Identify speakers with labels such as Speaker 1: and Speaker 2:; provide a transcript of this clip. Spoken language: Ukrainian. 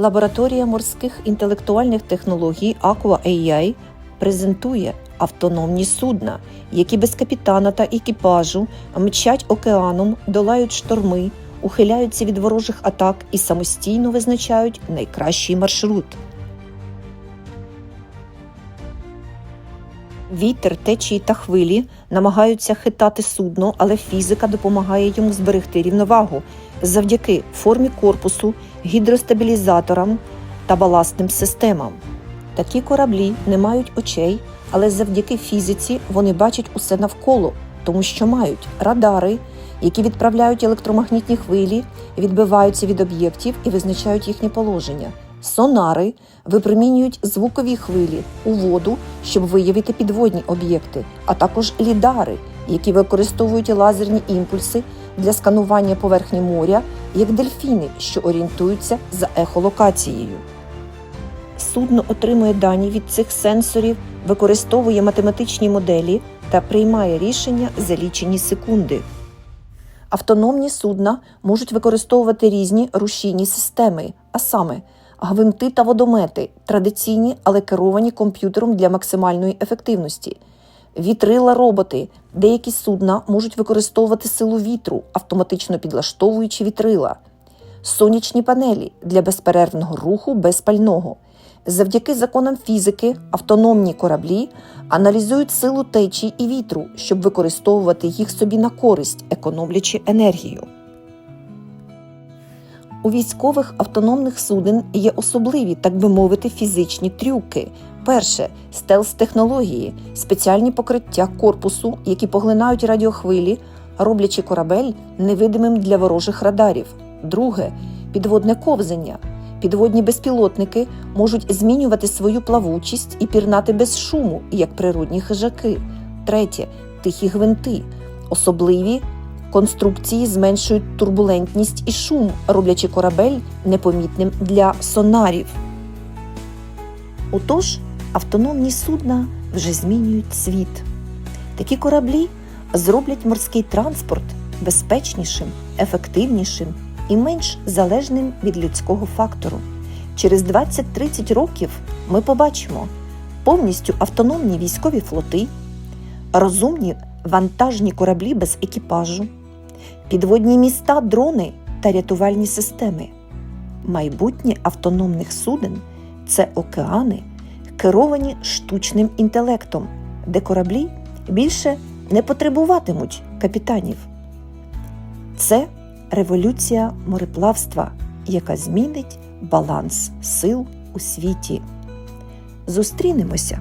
Speaker 1: Лабораторія морських інтелектуальних технологій Aqua AI презентує автономні судна, які без капітана та екіпажу мчать океаном, долають шторми, ухиляються від ворожих атак і самостійно визначають найкращий маршрут. Вітер, течії та хвилі намагаються хитати судно, але фізика допомагає йому зберегти рівновагу завдяки формі корпусу, гідростабілізаторам та баласним системам. Такі кораблі не мають очей, але завдяки фізиці вони бачать усе навколо, тому що мають радари, які відправляють електромагнітні хвилі, відбиваються від об'єктів і визначають їхнє положення. Сонари випромінюють звукові хвилі у воду, щоб виявити підводні об'єкти, а також лідари, які використовують лазерні імпульси для сканування поверхні моря, як дельфіни, що орієнтуються за ехолокацією. Судно отримує дані від цих сенсорів, використовує математичні моделі та приймає рішення за лічені секунди. Автономні судна можуть використовувати різні рушійні системи, а саме гвинти та водомети, традиційні, але керовані комп'ютером для максимальної ефективності. Вітрила роботи. Деякі судна можуть використовувати силу вітру, автоматично підлаштовуючи вітрила, сонячні панелі для безперервного руху без пального. Завдяки законам фізики автономні кораблі аналізують силу течії і вітру, щоб використовувати їх собі на користь, економлячи енергію. У військових автономних суден є особливі, так би мовити, фізичні трюки. Перше стелс-технології, спеціальні покриття корпусу, які поглинають радіохвилі, роблячи корабель невидимим для ворожих радарів. Друге підводне ковзання. Підводні безпілотники можуть змінювати свою плавучість і пірнати без шуму, як природні хижаки. Третє тихі гвинти, особливі конструкції зменшують турбулентність і шум, роблячи корабель непомітним для сонарів. Отож, автономні судна вже змінюють світ. Такі кораблі зроблять морський транспорт безпечнішим, ефективнішим і менш залежним від людського фактору. Через 20-30 років ми побачимо повністю автономні військові флоти, розумні вантажні кораблі без екіпажу, підводні міста, дрони та рятувальні системи. Майбутнє автономних суден це океани, керовані штучним інтелектом, де кораблі більше не потребуватимуть капітанів. Це революція мореплавства, яка змінить баланс сил у світі. Зустрінемося